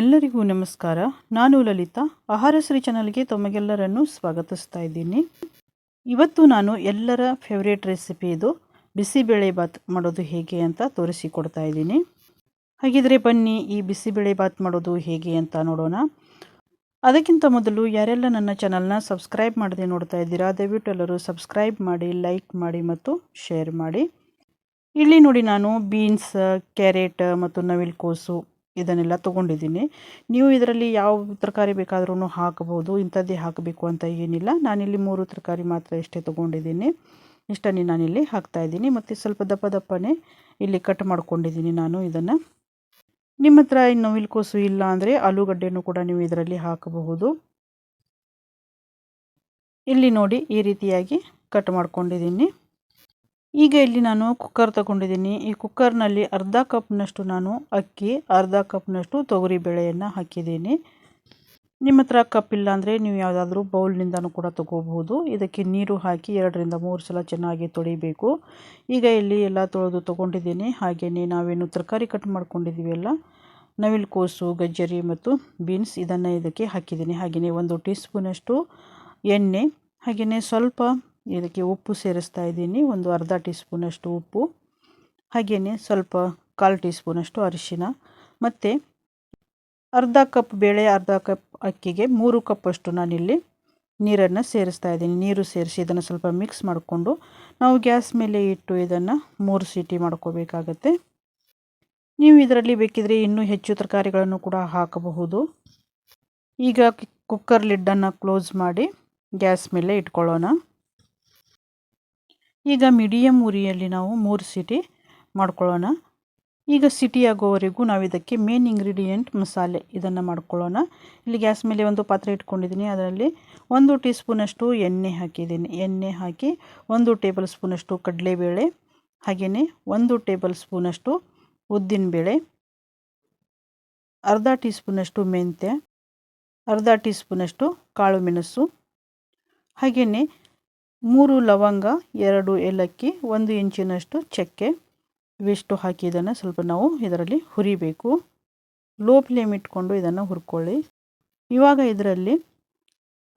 ಎಲ್ಲರಿಗೂ ನಮಸ್ಕಾರ. ನಾನು ಲಲಿತಾ. ಆಹಾರಶ್ರೀ ಚಾನಲ್ಗೆ ತಮಗೆಲ್ಲರನ್ನು ಸ್ವಾಗತಿಸ್ತಾ ಇದ್ದೀನಿ. ಇವತ್ತು ನಾನು ಎಲ್ಲರ ಫೇವ್ರೇಟ್ ರೆಸಿಪಿ ಇದು. ಬಿಸಿಬೇಳೆ ಬಾತ್ ಮಾಡೋದು ಹೇಗೆ ಅಂತ ತೋರಿಸಿಕೊಡ್ತಾ ಇದ್ದೀನಿ. ಹಾಗಿದ್ರೆ ಬನ್ನಿ, ಈ ಬಿಸಿಬೇಳೆ ಬಾತ್ ಮಾಡೋದು ಹೇಗೆ ಅಂತ ನೋಡೋಣ. ಅದಕ್ಕಿಂತ ಮೊದಲು ಯಾರೆಲ್ಲ ನನ್ನ ಚಾನಲ್ನ ಸಬ್ಸ್ಕ್ರೈಬ್ ಮಾಡದೆ ನೋಡ್ತಾ ಇದ್ದೀರಾ, ದಯವಿಟ್ಟು ಎಲ್ಲರೂ ಸಬ್ಸ್ಕ್ರೈಬ್ ಮಾಡಿ ಲೈಕ್ ಮಾಡಿ ಮತ್ತು ಶೇರ್ ಮಾಡಿ. ಇಲ್ಲಿ ನೋಡಿ ನಾನು ಬೀನ್ಸ್ ಕ್ಯಾರೆಟ್ ಮತ್ತು ನವಿಲುಕೋಸು ಇದನ್ನೆಲ್ಲ ತೊಗೊಂಡಿದ್ದೀನಿ. ನೀವು ಇದರಲ್ಲಿ ಯಾವ ತರಕಾರಿ ಬೇಕಾದ್ರೂ ಹಾಕಬಹುದು, ಇಂಥದ್ದೇ ಹಾಕಬೇಕು ಅಂತ ಏನಿಲ್ಲ. ನಾನಿಲ್ಲಿ ಮೂರು ತರಕಾರಿ ಮಾತ್ರ ಇಷ್ಟೇ ತೊಗೊಂಡಿದ್ದೀನಿ. ಇಷ್ಟನ್ನೇ ನಾನಿಲ್ಲಿ ಹಾಕ್ತಾಯಿದ್ದೀನಿ ಮತ್ತು ಸ್ವಲ್ಪ ದಪ್ಪ ದಪ್ಪನೇ ಇಲ್ಲಿ ಕಟ್ ಮಾಡ್ಕೊಂಡಿದ್ದೀನಿ ನಾನು ಇದನ್ನು. ನಿಮ್ಮ ಹತ್ರ ಇನ್ನು ವಿಲ್ಕೋಸು ಇಲ್ಲ ಅಂದರೆ ಆಲೂಗಡ್ಡೆಯನ್ನು ಕೂಡ ನೀವು ಇದರಲ್ಲಿ ಹಾಕಬಹುದು. ಇಲ್ಲಿ ನೋಡಿ ಈ ರೀತಿಯಾಗಿ ಕಟ್ ಮಾಡ್ಕೊಂಡಿದ್ದೀನಿ. ಈಗ ಇಲ್ಲಿ ನಾನು ಕುಕ್ಕರ್ ತಗೊಂಡಿದ್ದೀನಿ. ಈ ಕುಕ್ಕರ್ನಲ್ಲಿ ಅರ್ಧ ಕಪ್ನಷ್ಟು ನಾನು ಅಕ್ಕಿ, ಅರ್ಧ ಕಪ್ನಷ್ಟು ತೊಗರಿ ಬೇಳೆಯನ್ನು ಹಾಕಿದ್ದೀನಿ. ನಿಮ್ಮ ಹತ್ರ ಕಪ್ ಇಲ್ಲ ಅಂದರೆ ನೀವು ಯಾವುದಾದ್ರೂ ಬೌಲ್ನಿಂದನೂ ಕೂಡ ತಗೋಬಹುದು. ಇದಕ್ಕೆ ನೀರು ಹಾಕಿ ಎರಡರಿಂದ ಮೂರು ಸಲ ಚೆನ್ನಾಗಿ ತೊಳಿಬೇಕು. ಈಗ ಇಲ್ಲಿ ಎಲ್ಲ ತೊಳೆದು ತೊಗೊಂಡಿದ್ದೀನಿ. ಹಾಗೆಯೇ ನಾವೇನು ತರಕಾರಿ ಕಟ್ ಮಾಡ್ಕೊಂಡಿದ್ದೀವಲ್ಲ ನವಿಲುಕೋಸು ಗಜ್ಜರಿ ಮತ್ತು ಬೀನ್ಸ್ ಇದನ್ನು ಇದಕ್ಕೆ ಹಾಕಿದ್ದೀನಿ. ಹಾಗೆಯೇ ಒಂದು ಟೀ ಸ್ಪೂನಷ್ಟು ಎಣ್ಣೆ ಹಾಗೆಯೇ ಸ್ವಲ್ಪ ಇದಕ್ಕೆ ಉಪ್ಪು ಸೇರಿಸ್ತಾ ಇದ್ದೀನಿ. ಒಂದು ಅರ್ಧ ಟೀ ಸ್ಪೂನಷ್ಟು ಉಪ್ಪು ಹಾಗೆಯೇ ಸ್ವಲ್ಪ ಕಾಲು ಟೀ ಸ್ಪೂನಷ್ಟು ಅರಿಶಿನ ಮತ್ತು ಅರ್ಧ ಕಪ್ ಬೇಳೆ, ಅರ್ಧ ಕಪ್ ಅಕ್ಕಿಗೆ ಮೂರು ಕಪ್ಪಷ್ಟು ನಾನಿಲ್ಲಿ ನೀರನ್ನು ಸೇರಿಸ್ತಾ ಇದ್ದೀನಿ. ನೀರು ಸೇರಿಸಿ ಇದನ್ನು ಸ್ವಲ್ಪ ಮಿಕ್ಸ್ ಮಾಡಿಕೊಂಡು ನಾವು ಗ್ಯಾಸ್ ಮೇಲೆ ಇಟ್ಟು ಇದನ್ನು ಮೂರು ಸೀಟಿ ಮಾಡ್ಕೋಬೇಕಾಗತ್ತೆ. ನೀವು ಇದರಲ್ಲಿ ಬೇಕಿದ್ರೆ ಇನ್ನೂ ಹೆಚ್ಚು ತರಕಾರಿಗಳನ್ನು ಕೂಡ ಹಾಕಬಹುದು. ಈಗ ಕುಕ್ಕರ್ ಲಿಡ್ಡನ್ನು ಕ್ಲೋಸ್ ಮಾಡಿ ಗ್ಯಾಸ್ ಮೇಲೆ ಇಟ್ಕೊಳ್ಳೋಣ. ಈಗ ಮೀಡಿಯಮ್ ಉರಿಯಲ್ಲಿ ನಾವು ಮೂರು ಸಿಟಿ ಮಾಡ್ಕೊಳ್ಳೋಣ. ಈಗ ಸಿಟಿ ಆಗೋವರೆಗೂ ನಾವು ಇದಕ್ಕೆ ಮೇನ್ ಇಂಗ್ರೀಡಿಯೆಂಟ್ ಮಸಾಲೆ ಇದನ್ನು ಮಾಡ್ಕೊಳ್ಳೋಣ. ಇಲ್ಲಿ ಗ್ಯಾಸ್ ಮೇಲೆ ಒಂದು ಪಾತ್ರೆ ಇಟ್ಕೊಂಡಿದ್ದೀನಿ. ಅದರಲ್ಲಿ ಒಂದು ಟೀ ಸ್ಪೂನಷ್ಟು ಎಣ್ಣೆ ಹಾಕಿದ್ದೀನಿ. ಎಣ್ಣೆ ಹಾಕಿ ಒಂದು ಟೇಬಲ್ ಸ್ಪೂನಷ್ಟು ಕಡಲೆಬೇಳೆ, ಹಾಗೆಯೇ ಒಂದು ಟೇಬಲ್ ಸ್ಪೂನಷ್ಟು ಉದ್ದಿನಬೇಳೆ ಅರ್ಧ ಟೀ ಸ್ಪೂನಷ್ಟು ಮೆಂತ್ಯ, ಅರ್ಧ ಟೀ ಸ್ಪೂನಷ್ಟು ಕಾಳು ಮೆಣಸು, ಹಾಗೆಯೇ ಮೂರು ಲವಂಗ, ಎರಡು ಏಲಕ್ಕಿ, ಒಂದು ಇಂಚಿನಷ್ಟು ಚಕ್ಕೆ. ಇವಿಷ್ಟು ಹಾಕಿ ಇದನ್ನು ಸ್ವಲ್ಪ ನಾವು ಇದರಲ್ಲಿ ಹುರಿಬೇಕು. ಲೋ ಫ್ಲೇಮ್ ಇಟ್ಕೊಂಡು ಇದನ್ನು ಹುರ್ಕೊಳ್ಳಿ. ಇವಾಗ ಇದರಲ್ಲಿ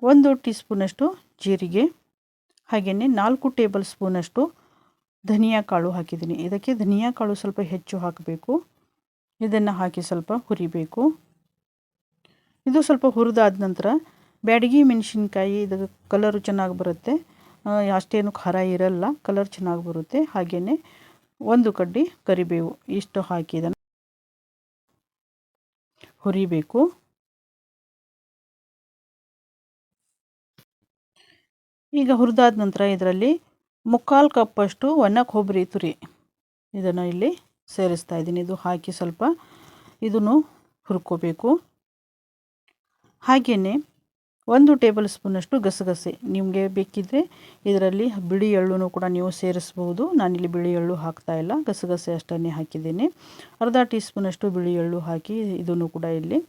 ಒಂದು ಟೀ ಸ್ಪೂನಷ್ಟು ಜೀರಿಗೆ, ಹಾಗೆಯೇ ನಾಲ್ಕು ಟೇಬಲ್ ಸ್ಪೂನಷ್ಟು ಧನಿಯಾ ಕಾಳು ಹಾಕಿದ್ದೀನಿ. ಇದಕ್ಕೆ ಧನಿಯಾ ಕಾಳು ಸ್ವಲ್ಪ ಹೆಚ್ಚು ಹಾಕಬೇಕು. ಇದನ್ನು ಹಾಕಿ ಸ್ವಲ್ಪ ಹುರಿಬೇಕು. ಇದು ಸ್ವಲ್ಪ ಹುರಿದಾದ ನಂತರ ಬ್ಯಾಡಗಿ ಮೆಣಸಿನ್ಕಾಯಿ, ಇದು ಕಲರು ಚೆನ್ನಾಗಿ ಬರುತ್ತೆ. ಅಷ್ಟೇನು ಖಾರ ಇರಲ್ಲ. ಕಲರ್ ಚೆನ್ನಾಗಿ ಬರುತ್ತೆ. ಹಾಗೆಯೇ ಒಂದು ಕಡ್ಡಿ ಕರಿಬೇವು ಇಷ್ಟು ಹಾಕಿ ಇದನ್ನು ಹುರಿಬೇಕು. ಈಗ ಹುರಿದಾದ ನಂತರ ಇದರಲ್ಲಿ ಮುಕ್ಕಾಲು ಕಪ್ಪಷ್ಟು ಒಣ ಕೊಬ್ಬರಿ ತುರಿ ಇದನ್ನು ಇಲ್ಲಿ ಸೇರಿಸ್ತಾ ಇದ್ದೀನಿ. ಇದು ಹಾಕಿ ಸ್ವಲ್ಪ ಇದನ್ನು ಹುರ್ಕೋಬೇಕು. ಹಾಗೆಯೇ ಒಂದು ಟೇಬಲ್ ಸ್ಪೂನಷ್ಟು ಗಸಗಸೆ ನಿಮಗೆ ಬೇಕಿದ್ದರೆ ಇದರಲ್ಲಿ ಬಿಳಿ ಎಳ್ಳು ಕೂಡ ನೀವು ಸೇರಿಸ್ಬೋದು. ನಾನಿಲ್ಲಿ ಬಿಳಿ ಎಳ್ಳು ಹಾಕ್ತಾ ಇಲ್ಲ, ಗಸಗಸೆ ಅಷ್ಟನ್ನೇ ಹಾಕಿದ್ದೀನಿ. ಅರ್ಧ ಟೀ ಸ್ಪೂನಷ್ಟು ಬಿಳಿ ಎಳ್ಳು ಹಾಕಿ ಇದನ್ನು ಕೂಡ ಇಲ್ಲಿ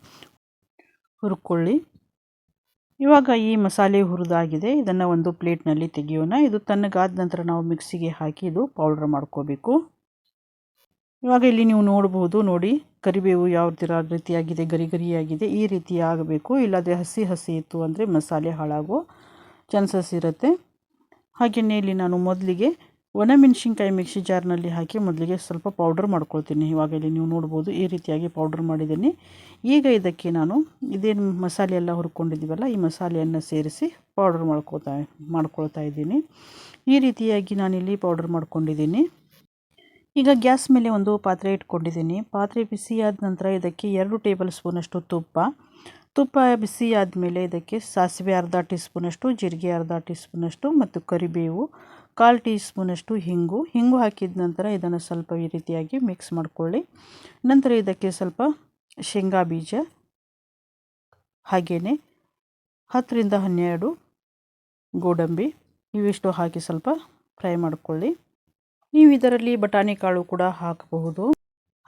ಹುರ್ಕೊಳ್ಳಿ. ಇವಾಗ ಈ ಮಸಾಲೆ ಹುರಿದಾಗಿದೆ, ಇದನ್ನು ಒಂದು ಪ್ಲೇಟ್ನಲ್ಲಿ ತೆಗೆಯೋಣ. ಇದು ತಣ್ಣಗಾದ ನಂತರ ನಾವು ಮಿಕ್ಸಿಗೆ ಹಾಕಿ ಇದು ಪೌಡ್ರ್ ಮಾಡ್ಕೋಬೇಕು. ಇವಾಗ ಇಲ್ಲಿ ನೀವು ನೋಡ್ಬೋದು ನೋಡಿ, ಕರಿಬೇವು ಯಾವ ಥರ ರೀತಿಯಾಗಿದೆ ಗರಿ ಗರಿಯಾಗಿದೆ ಈ ರೀತಿ ಆಗಬೇಕು. ಇಲ್ಲಾದರೆ ಹಸಿ ಹಸಿ ಇತ್ತು ಅಂದರೆ ಮಸಾಲೆ ಹಾಳಾಗೋ ಚಾನ್ಸಸ್ ಇರುತ್ತೆ. ಹಾಗೆಯೇ ಇಲ್ಲಿ ನಾನು ಮೊದಲಿಗೆ ಒಣಮೆಣಸಿನ್ಕಾಯಿ ಮಿಕ್ಸಿ ಜಾರ್ನಲ್ಲಿ ಹಾಕಿ ಮೊದಲಿಗೆ ಸ್ವಲ್ಪ ಪೌಡರ್ ಮಾಡ್ಕೊಳ್ತೀನಿ. ಇವಾಗ ಇಲ್ಲಿ ನೀವು ನೋಡ್ಬೋದು ಈ ರೀತಿಯಾಗಿ ಪೌಡರ್ ಮಾಡಿದ್ದೀನಿ. ಈಗ ಇದಕ್ಕೆ ನಾನು ಇದೇನು ಮಸಾಲೆ ಎಲ್ಲ ಹುರ್ಕೊಂಡಿದ್ದೀವಲ್ಲ, ಈ ಮಸಾಲೆಯನ್ನು ಸೇರಿಸಿ ಪೌಡರ್ ಮಾಡ್ಕೊತಾ, ಮಾಡ್ಕೊಳ್ತಾ ಇದ್ದೀನಿ. ಈ ರೀತಿಯಾಗಿ ನಾನಿಲ್ಲಿ ಪೌಡರ್ ಮಾಡ್ಕೊಂಡಿದ್ದೀನಿ. ಈಗ ಗ್ಯಾಸ್ ಮೇಲೆ ಒಂದು ಪಾತ್ರೆ ಇಟ್ಕೊಂಡಿದ್ದೀನಿ. ಪಾತ್ರೆ ಬಿಸಿಯಾದ ನಂತರ ಇದಕ್ಕೆ ಎರಡು ಟೇಬಲ್ ಸ್ಪೂನಷ್ಟು ತುಪ್ಪ. ತುಪ್ಪ ಬಿಸಿ ಆದಮೇಲೆ ಇದಕ್ಕೆ ಸಾಸಿವೆ ಅರ್ಧ ಟೀ ಸ್ಪೂನಷ್ಟು, ಜೀರಿಗೆ ಅರ್ಧ ಟೀ ಸ್ಪೂನಷ್ಟು ಮತ್ತು ಕರಿಬೇವು ಕಾಲು ಟೀ ಸ್ಪೂನಷ್ಟು ಹಿಂಗು. ಹಿಂಗು ಹಾಕಿದ ನಂತರ ಇದನ್ನು ಸ್ವಲ್ಪ ಈ ರೀತಿಯಾಗಿ ಮಿಕ್ಸ್ ಮಾಡಿಕೊಳ್ಳಿ. ನಂತರ ಇದಕ್ಕೆ ಸ್ವಲ್ಪ ಶೇಂಗಾ ಬೀಜ ಹಾಗೆಯೇ ಹತ್ತರಿಂದ ಹನ್ನೆರಡು ಗೋಡಂಬಿ, ಇವಿಷ್ಟು ಹಾಕಿ ಸ್ವಲ್ಪ ಫ್ರೈ ಮಾಡಿಕೊಳ್ಳಿ. ನೀವು ಇದರಲ್ಲಿ ಬಟಾಣಿ ಕಾಳು ಕೂಡ ಹಾಕಬಹುದು.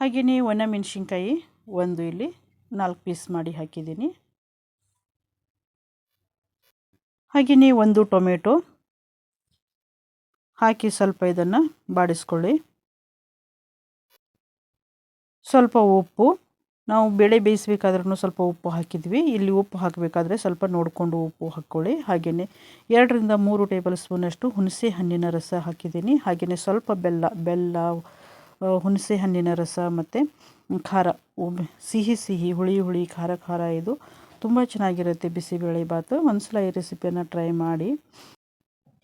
ಹಾಗೆಯೇ ಒಣ ಮೆಣಸಿನ್ಕಾಯಿ ಒಂದು ಇಲ್ಲಿ ನಾಲ್ಕು ಪೀಸ್ ಮಾಡಿ ಹಾಕಿದ್ದೀನಿ. ಹಾಗೆಯೇ ಒಂದು ಟೊಮೆಟೊ ಹಾಕಿ ಸ್ವಲ್ಪ ಇದನ್ನು ಬಾಡಿಸ್ಕೊಳ್ಳಿ. ಸ್ವಲ್ಪ ಉಪ್ಪು ನಾವು ಬೇಳೆ ಬೇಯಿಸಬೇಕಾದ್ರೂ ಸ್ವಲ್ಪ ಉಪ್ಪು ಹಾಕಿದ್ವಿ. ಇಲ್ಲಿ ಉಪ್ಪು ಹಾಕಬೇಕಾದ್ರೆ ಸ್ವಲ್ಪ ನೋಡಿಕೊಂಡು ಉಪ್ಪು ಹಾಕ್ಕೊಳ್ಳಿ ಹಾಗೆಯೇ ಎರಡರಿಂದ ಮೂರು ಟೇಬಲ್ ಸ್ಪೂನಷ್ಟು ಹುಣಸೆ ಹಣ್ಣಿನ ರಸ ಹಾಕಿದ್ದೀನಿ. ಹಾಗೆಯೇ ಸ್ವಲ್ಪ ಬೆಲ್ಲ ಬೆಲ್ಲ ಹುಣಸೆ ಹಣ್ಣಿನ ರಸ ಮತ್ತು ಖಾರ ಸಿಹಿ ಸಿಹಿ, ಹುಳಿ ಹುಳಿ, ಖಾರ ಖಾರ ಇದು ತುಂಬ ಚೆನ್ನಾಗಿರುತ್ತೆ ಬಿಸಿಬೇಳೆ ಒಂದು ಸಲ ಈ ರೆಸಿಪಿಯನ್ನು ಟ್ರೈ ಮಾಡಿ.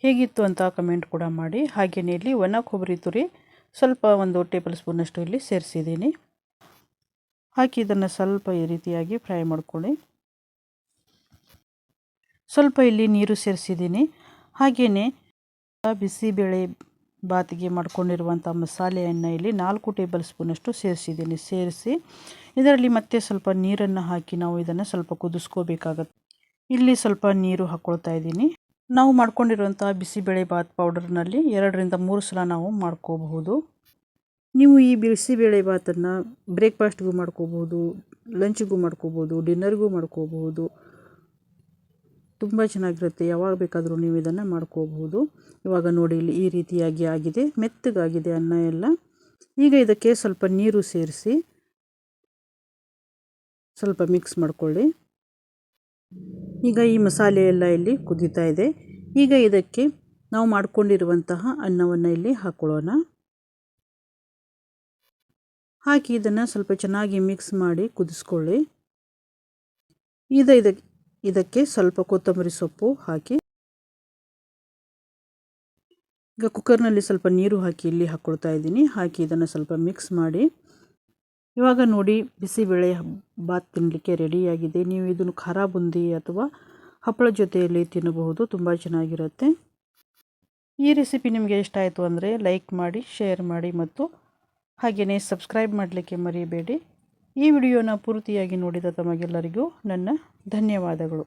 ಹೇಗಿತ್ತು ಅಂತ ಕಮೆಂಟ್ ಕೂಡ ಮಾಡಿ. ಹಾಗೆಯೇ ಇಲ್ಲಿ ಒಣ ಕೊಬ್ಬರಿ ತುರಿ ಸ್ವಲ್ಪ ಒಂದು ಟೇಬಲ್ ಸ್ಪೂನಷ್ಟು ಇಲ್ಲಿ ಸೇರಿಸಿದ್ದೀನಿ. ಹಾಕಿ ಇದನ್ನು ಸ್ವಲ್ಪ ಈ ರೀತಿಯಾಗಿ ಫ್ರೈ ಮಾಡ್ಕೊಳ್ಳಿ. ಸ್ವಲ್ಪ ಇಲ್ಲಿ ನೀರು ಸೇರಿಸಿದ್ದೀನಿ. ಹಾಗೆಯೇ ಬಿಸಿಬೇಳೆ ಬಾತಿಗೆ ಮಾಡ್ಕೊಂಡಿರುವಂಥ ಮಸಾಲೆಯನ್ನು ಇಲ್ಲಿ ನಾಲ್ಕು ಟೇಬಲ್ ಸ್ಪೂನಷ್ಟು ಸೇರಿಸಿದ್ದೀನಿ. ಸೇರಿಸಿ ಇದರಲ್ಲಿ ಮತ್ತೆ ಸ್ವಲ್ಪ ನೀರನ್ನು ಹಾಕಿ ನಾವು ಇದನ್ನು ಸ್ವಲ್ಪ ಕುದಿಸ್ಕೋಬೇಕಾಗತ್ತೆ. ಇಲ್ಲಿ ಸ್ವಲ್ಪ ನೀರು ಹಾಕ್ಕೊಳ್ತಾ ಇದ್ದೀನಿ. ನಾವು ಮಾಡ್ಕೊಂಡಿರುವಂಥ ಬಿಸಿಬೇಳೆ ಬಾತ್ ಪೌಡರ್ನಲ್ಲಿ ಎರಡರಿಂದ ಮೂರು ಸಲ ನಾವು ಮಾಡ್ಕೋಬಹುದು. ನೀವು ಈ ಬಿಸಿಬೇಳೆ ಬಾತನ್ನು ಬ್ರೇಕ್ಫಾಸ್ಟ್ಗೂ ಮಾಡ್ಕೋಬೋದು, ಲಂಚ್ಗೂ ಮಾಡ್ಕೋಬೋದು, ಡಿನ್ನರ್ಗೂ ಮಾಡ್ಕೋಬಹುದು ತುಂಬ ಚೆನ್ನಾಗಿರುತ್ತೆ. ಯಾವಾಗ ಬೇಕಾದರೂ ನೀವು ಇದನ್ನು ಮಾಡ್ಕೋಬಹುದು ಇವಾಗ ನೋಡಿ, ಇಲ್ಲಿ ಈ ರೀತಿಯಾಗಿ ಆಗಿದೆ. ಮೆತ್ತಗಾಗಿದೆ ಅನ್ನ ಎಲ್ಲ. ಈಗ ಇದಕ್ಕೆ ಸ್ವಲ್ಪ ನೀರು ಸೇರಿಸಿ ಸ್ವಲ್ಪ ಮಿಕ್ಸ್ ಮಾಡಿಕೊಳ್ಳಿ. ಈಗ ಈ ಮಸಾಲೆ ಎಲ್ಲ ಇಲ್ಲಿ ಕುದೀತಾ ಇದೆ. ಈಗ ಇದಕ್ಕೆ ನಾವು ಮಾಡಿಕೊಂಡಿರುವಂತಹ ಅನ್ನವನ್ನು ಇಲ್ಲಿ ಹಾಕ್ಕೊಳ್ಳೋಣ ಹಾಕಿ ಇದನ್ನು ಸ್ವಲ್ಪ ಚೆನ್ನಾಗಿ ಮಿಕ್ಸ್ ಮಾಡಿ ಕುದಿಸ್ಕೊಳ್ಳಿ. ಇದ ಇದಕ್ಕೆ ಇದಕ್ಕೆ ಸ್ವಲ್ಪ ಕೊತ್ತಂಬರಿ ಸೊಪ್ಪು ಹಾಕಿ. ಈಗ ಕುಕ್ಕರ್ನಲ್ಲಿ ಸ್ವಲ್ಪ ನೀರು ಹಾಕಿ ಇಲ್ಲಿ ಹಾಕ್ಕೊಳ್ತಾ ಇದ್ದೀನಿ. ಹಾಕಿ ಇದನ್ನು ಸ್ವಲ್ಪ ಮಿಕ್ಸ್ ಮಾಡಿ. ಇವಾಗ ನೋಡಿ ಬಿಸಿಬೇಳೆ ಬಾತ್ ತಿನ್ನಲಿಕ್ಕೆ ರೆಡಿಯಾಗಿದೆ ನೀವು ಇದನ್ನು ಖಾರ ಬುಂದಿ ಅಥವಾ ಹಪ್ಪಳ ಜೊತೆಯಲ್ಲಿ ತಿನ್ನಬಹುದು, ತುಂಬ ಚೆನ್ನಾಗಿರುತ್ತೆ. ಈ ರೆಸಿಪಿ ನಿಮಗೆ ಇಷ್ಟ ಆಯಿತು ಅಂದರೆ ಲೈಕ್ ಮಾಡಿ ಶೇರ್ ಮಾಡಿ ಮತ್ತು ಹಾಗೆಯೇ ಸಬ್ಸ್ಕ್ರೈಬ್ ಮಾಡಲಿಕ್ಕೆ ಮರೆಯಬೇಡಿ ಈ ವಿಡಿಯೋನ ಪೂರ್ತಿಯಾಗಿ ನೋಡಿದ ತಮಗೆಲ್ಲರಿಗೂ ನನ್ನ ಧನ್ಯವಾದಗಳು.